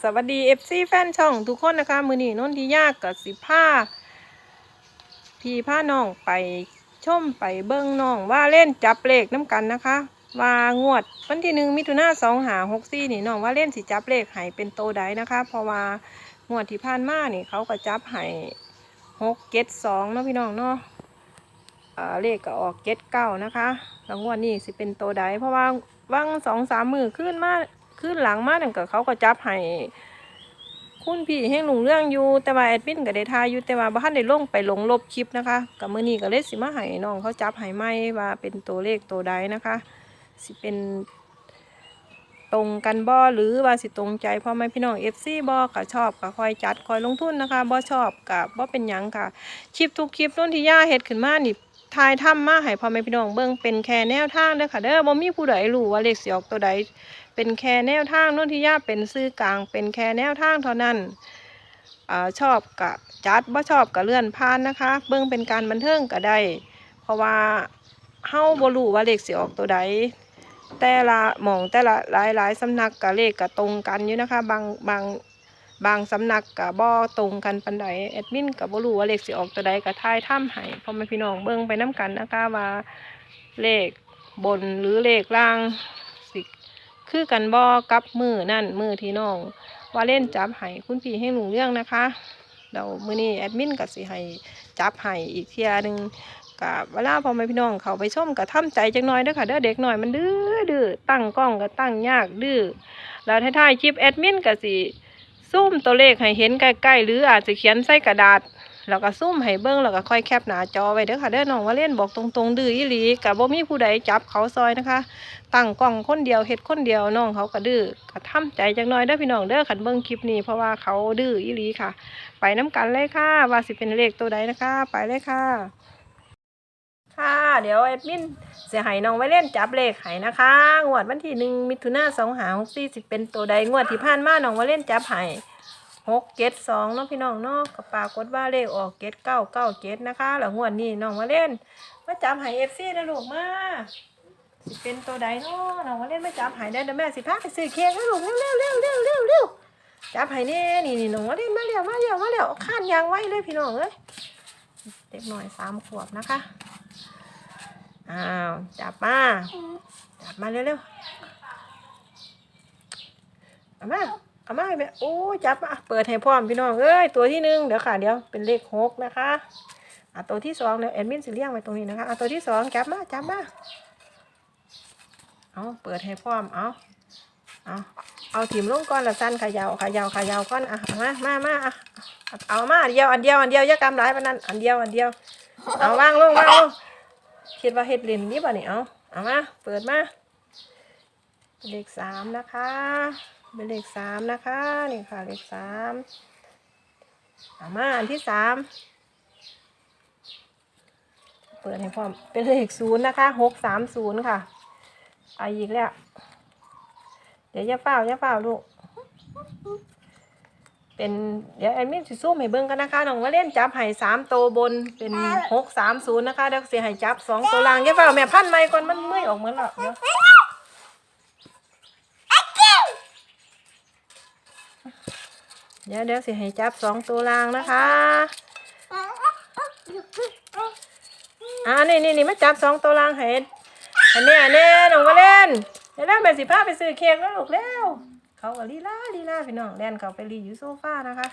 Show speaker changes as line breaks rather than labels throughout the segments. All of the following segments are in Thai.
สวัสดีเอฟซีแฟนช่องทุกคนนะคะ มือนี้นนทิยากกับสิผ้าพี่ผ้าน้องไปชมไปเบิ้งน้องว่าเล่นจับเลขน้ำกันนะคะ ว่างวดวันที่หนึ่งมิถุนาสองหาหกสี่นี่น้องว่าเล่นสิจับเลขให้เป็นโตใดนะคะ เพราะว่างวดที่ผ่านมานี่เขาก็จับให้หกเจ็ดสองเนาะพี่น้องเนาะเลขก็ออกเจ็ดเก้านะคะแล้วงวดนี้สิเป็นโตใดเพราะว่าว่างสองสามมือขึ้นมา ขึ้นหลังมาหนึ่งกับเขาก็จับให้คุณพี่ให้ลุงเรื่องอยู่ แต่ว่าแอดมินก็ได้ทายอยู่แต่ว่าบ้านได้ลงไปลงลบคลิปนะคะกับมือนี้ก็เลยสิมาให้น้องเขาจับให้ไหมว่าเป็นตัวเลขตัวใดนะคะ สิเป็นตรงกันบ่หรือว่าสิตรงใจพ่อแม่พี่น้องเอฟซีบ่ก็ชอบก็คอยจัดคอยลงทุนนะคะบ่ชอบก็บ่เป็นหยังค่ะคลิปทุกคลิปต้นที่ย่าเฮ็ดขึ้นมานี่ทายทำมาให้พ่อแม่พี่น้องเบิ่งเป็นแค่แนวทางเด้อค่ะเด้อบ่มีผู้ใดรู้ว่าเลขสิออกตัวใด เป็นแค่แนวทางโน้นที่ย่าเป็นซื้อกลาง เป็นแค่แนวทางเท่านั้นอชอบกะจัดบ่ชอบกะเลื่อนผ่านนะคะ เบิ่งเป็นการบันเทิงก็ได้ เพราะว่าเฮ้าบรูว่าเลขสิออกตัวใดแต่ละหมองแต่ละหลายหลายสำนักกะเลขกะตรงกันอยู่นะคะ บางบางบางสำนักกะบ่ตรงกันปานใดแอดมินกะบ่รู้ว่าเลขสิออกตัวใดกะทายถ้ำให้พ่อแม่พี่น้องเบิ่งไปน้กันนะคะว่าเลขบนหรือเลขล่าง คือกันบอกับมือนั่นมือที่น้องว่าเล่นจับให้คุณพี่ให้หลุงเรื่องนะคะเดี๋ยวมือนี้แอดมินกับสิให้จับให้อีกเทียหนึ่งกับเวลาพอแม่พี่น้องเขาไปชมกับทำใจจังน้อยเด้อค่ะเด้อเด็กหน่อยมันดื้อดื้อตั้งกล้องก็ตั้งยากดื้อแล้วท้ายๆคลิปแอดมินกับสิซูมตัวเลขให้เห็นใกล้ๆหรืออาจจะเขียนใส่กระดาษ แล้วก็ซูมให้เบิ้งแล้วก็ค่อยแคปหน้าจอไว้เด้อค่ะเด้อน้องว่าเล่นบอกตรงๆดื้ออีหลีกับบ่มีผู้ใดจับเขาซอยนะคะตั้งกล้องคนเดียวเฮ็ดคนเดียวน้องเขาก็ดื้อก็ทำใจจังน้อยเด้อพี่น้องเด้อขันเบิ่งคลิปนี้เพราะว่าเขาดื้ออีหลีค่ะ ไปน้กันเลยค่ะ ว่าสิเป็นเลขตัวใดนะคะ ไปเลยค่ะ ค่ะเดี๋ยวแอดมินเสียหายน้องไว้เล่นจับเลขให้นะคะงวดวันที่หนึ่งมิถุนาสองหาหกสี่สิบเป็นตัวใดงวดที่ผ่านมาน้องไว้เล่นจับให้ หกเจ็ดสองเนาะพี่น้องเนาะกับปากฏว่าเลขออกเจ็ดเก้าเก้าเจ็ดนะคะแล้วงวดนี้น้องมาเล่นมาจับให้เอฟซีนะลูกมาสิเป็นตัวใดเนาะน้องมาเล่นม่จับหายได้เดี๋ยวแม่สิพาไปซื้อเค้กให้ลูกเร็วเร็วเร็วเร็วเร็วเร็วจับหายแน่นี่นี่น้องมาเล่นมาเร็วมาเร็วมาเร็วข้านยางไว้เลยพี่น้องเอ้ยเด็กหน่อยสามขวบนะคะอ้าวจับมาจับมาเร็วเร็วมา เอามาให้แม่โอ้จับมาเปิดให้พร้อมพี่น้องเอ้ยตัวที่หนึ่งเดี๋ยวค่ะเดี๋ยวเป็นเลขหกนะคะอะตัวที่สองเดี๋ยวแอดมินสิเลี้ยงไว้ตรงนี้นะคะอะตัวที่สองจับมาจับมาเอาเปิดให้พร้อมเอาเอาเอาถิ่มลงก่อนละสั้นเขยาวขยาวขยาวก่อนอะมามามาอะเอามาอันเดียวอันเดียวอันเดียวยากำหลายปนนั้นอันเดียวอันเดียวเอาว่างลงวางลงคิดว่าเฮ็ดเล่นนี่ป่ะนี่เอาเอามาเปิดมาเลขสามนะคะ เป็นเลขสามนะคะนี่ค่ะเลขสามอามาอันที่สามเปิดให้พร้อมเป็นเลขศูนย์นะคะหกสามศูนย์ค่ะเอาอีกแล้วเดี๋ยวอย่าเฝ้าอย่าเฝ้าลูกเป็นเดี๋ยวแอดมินสิซูมให้เบิ่งกันนะคะน้องว่าเล่นจับให้สามโตวบนเป็นหกสามศูนย์นะคะเดี๋ยวเสียให้จับสองตัวล่างอย่าเฝ้าแม่พันไม้ก่อนมันเมื่อยออกเหมือนหรอกเดี๋ยว เดี๋ยวเดี๋ยวสิให้จับสองตัวล่างนะคะอ่านี่นี่นี่มาจับสองตัวล่างให้อันนี้อันนี้น้องมาเล่นเดี๋ยวแม่สิพาไปซื้อเค้กแล้วลูกแล้วเขาก็ลีลาลีลาพี่น้องแล่นเขาไปรีอยู่โซฟานะคะ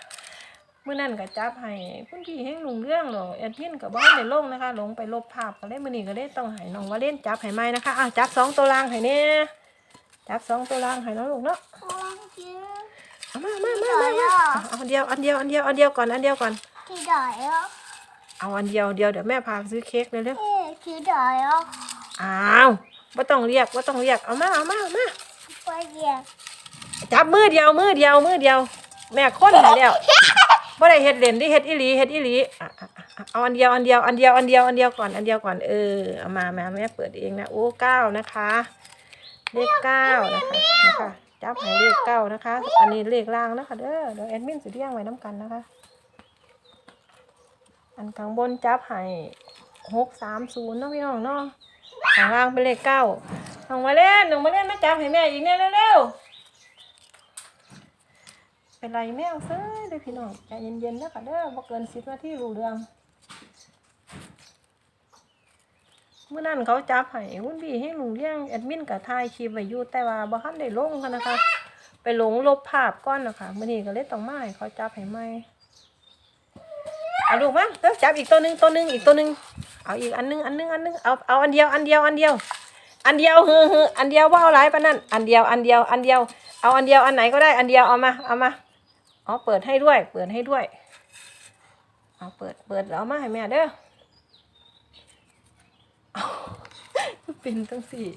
เมื่อนั้นก็จับให้คุณพี่ให้ลุงเรื่องหรอแอดมินกับบ้านในลงนะคะ ลงไปลบภาพก็เลยมื่อนี้ก็เลยต้องให้น้องมาเล่นจับให้ไหมนะคะอะจับสองตัวล่างให้เนี่ยจับสองตัวล่างให้น้องลูกเนาะ เอามามามามามาเอาอันเดียวอันเดียวอันเดียวอันเดียวก่อนอันเดียวก่อน
กี่ดอยอะ
เอาอันเดียวเดียวเดี๋ยวแม่พาไปซื้อเค้กเร็ว
เอ๊ะกี่ดอยอะ
ๆอ้าวไม่ต้องเรียกไม่ต้องเรียกเอามาเอามาเอามา
ไปเดียว
จับมือเดียวมือเดียวมือเดียว แม่ค้นให้แล้วบ่ได้เฮ็ดเล่นดิเฮ็ดอีหลีเฮ็ดอีหลีอะอะอะอะเอาอันเดียวอันเดียวอันเดียวอันเดียวอันเดียวก่อนอันเดียวก่อนเออเอามาแม่แม่เปิดเองนะโอ้เก้านะคะเลขเก้านะคะนะคะ จับให้เลขเก้านะคะ อันนี้เลขล่างนะคะเด้อเดี๋ยวแอดมินสิเรียงไว้น้ำกันนะคะ อันข้างบนจับให้หกสามศูนย์เนาะพี่น้องเนาะข้างล่างเป็นเลขเก้าน้องมาเล่นน้องมาเล่นมาจับให้แม่อีกเนี่ยเร็วๆเป็นไรแมวเซ้ยเด้อพี่น้องใจเย็นๆนะคะเด้อบ่เกินสิบนาทีรู้เรื่อง เมื่อนั้นเขาจับให้หุ่นบีให้ลุงเลี้ยงแอดมินกับถ่ายคลิปไว้อยู่แต่ว่าบ่ทันได้ลงค่ะนะคะ ไปหลงลบภาพก่อนนะคะมื้อนี้ก็เลยต้องมาให้เขาจับให้ใหม่เอาลูกมาเด้อจับอีกตัวหนึ่งตัวหนึ่งอีกตัวหนึ่งเอาอีกอันหนึงอันหนึงอันหนึงเอาเอาอันเดียวอันเดียวอันเดียว อันเดียวฮือฮืออันเดียวว่าเอาหลายปานนั้นอันเดียวอันเดียวอันเดียวเอาอันเดียวอันไหนก็ได้อันเดียวเอามาเอามาอ๋อเปิดให้ด้วย เปิดให้ด้วยเอาเปิดเปิดแล้วมาให้แม่เด้อ เอาคือเป็นตั้งสี่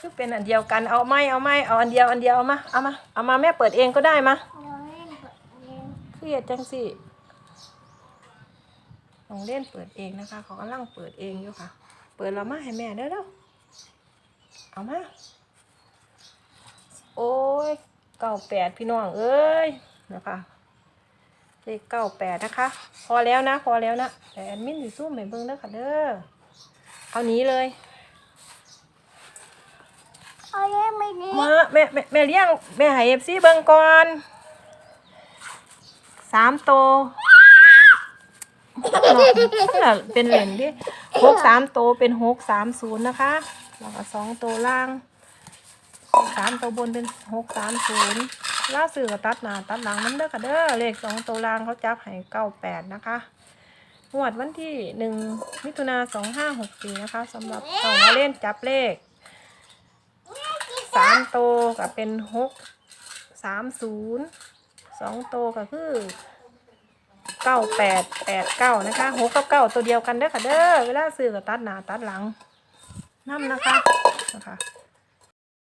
คือเป็นอันเดียวกันเอาไม่เอาไม่เอาอันเดียวอันเดียวเอามาเอามาเอามาแม่เปิดเองก็ได้มา
น้องเล่นกับเล่น
เครียดจังสี่ลองเล่นเปิดเองนะคะเขากำลังเปิดเองอยู่ค่ะ เปิดแล้วมาให้แม่เด้อเด้อเอามาโอ้ยเก้าแปดพี่น้องเอ้ยนะคะเลขเก้าแปดนะคะ พอแล้วนะ พอแล้วนะแต่แอดมินอยู่สู้ไม่เบิ้งเด้อค่ะเด้อ เอานี้เลย
เอาเล่นไม่ดี
มาแม่แม่แม่เลี้ยงแม่ใหายเอฟซีเบิ้งก่อนสามโตวเป็นเหรียญดิหกสามโตวเป็นหกสามศูนย์นะคะ แล้วก็สองโตวล่างสามตัวบนเป็นหกสามศูนย์ล่าสื่อก็ตัดหน้าตัดหลังน้ำเด้อค่ะเด้อเลขสองตัวล่างเขาจับให้เก้าแปดนะคะ งวดวันที่หนึ่งมิถุนาสองห้าหกสี่นะคะสำหรับสองมาเล่นจับเลขสามโตวก็เป็นหกสามศูนย์สองโตก็คือเก้าแปดแปดเก้านะคะหกกับเก้าตัวเดียวกันเด้อค่ะเด้อเวลาซื้อก็ตัดหน้าตัดหลังน้ำนะคะนะคะ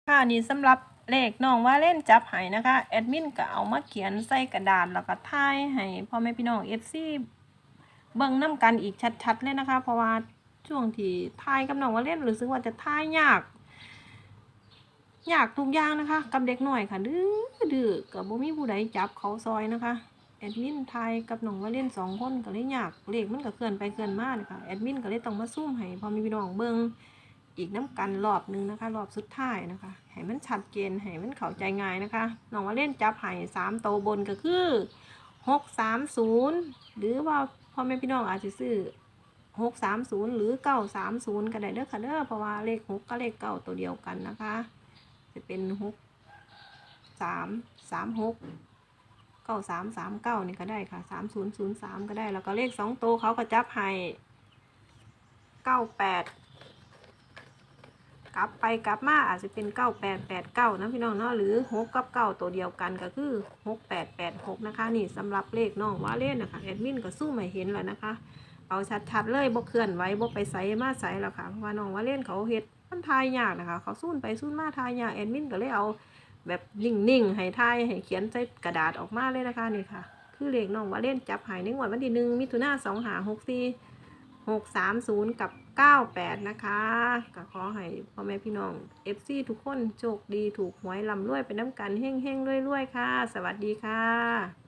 ค่ะนี่สำหรับเลขน้องว่าเล่นจับให้นะคะแอดมินก็เอามาเขียนใส่กระดาษแล้วก็ถ่ายให้พ่อแม่พี่น้องเอฟซี เบิ่งน้ำกันอีกชัดๆเลยนะคะ เพราะว่าช่วงที่ถ่ายกับน้องว่าเล่นรู้สึกว่าจะถ่ายยาก ยากทุกอย่างนะคะ กับเด็กหน่อยค่ะ ดื้อดื้อกับบ่มีผู้ใดจับเขาซอยนะคะแอดมินไทยกับน้องมาเล่นสองคนก็เลยอยากเลขมันก็เคลื่อนไปเคลื่อนมาเลยค่ะแอดมินก็เลยต้องมาซุ่มให้พอมีพี่น้องเบิ่งอีกน้ำกันรอบหนึงนะคะ รอบสุดท้ายนะคะให้มันชัดเจนให้มันเข้าใจง่ายนะคะน้องมาเล่นจับให้สามโตบนก็คือหกสามศูนย์หรือว่า พ่อแม่พี่น้องอาจจะซื้อหกสามศูนย์หรือเก้าสามศูนย์ก็ได้เด้อค่ะเด้อเพราะว่าเลขหกกับเลขเก้าตัวเดียวกันนะคะ จะเป็นหกสามสามหกเก้าสามสามเก้านี่ก็ได้ค่ะสามศูนย์ศูนย์สามก็ได้แล้วก็เลขสองตัวเขาก็จับให้เก้าแปด กลับไปกลับมาอาจจะเป็นเก้าแปดแปดเก้านะพี่น้องเนาะหรือหกกับเก้าตัวเดียวกันก็คือหกแปดแปดหกนะคะ นี่สำหรับเลขน้องว่าเล่นนะคะแอดมินก็สู้ไม่เห็นแล้วนะคะ เอาชัดๆเลยบ่เคลื่อนไหวบ่ไปใส่มาใส่แล้วค่ะเพราะว่าน้องว่าเล่นเขาเฮ็ดมันทายยากนะคะ เขาสู้ไปสู้มาทายยากแอดมินก็เลยเอาแบบนิ่งๆให้ทายให้เขียนใส่กระดาษออกมาเลยนะคะนี่ค่ะ คือเลขน้องว่าเล่นจับหายในงวดวันที่หนึ่งมิถุนาสองหาหกสี่หกสามศูนย์กับ เก้าแปดนะคะก็ขอให้พ่อแม่พี่น้องเอฟซีทุกคนโชคดีถูกหวยลำรวยไปน้ำกันเฮ้งๆรวยๆค่ะ สวัสดีค่ะ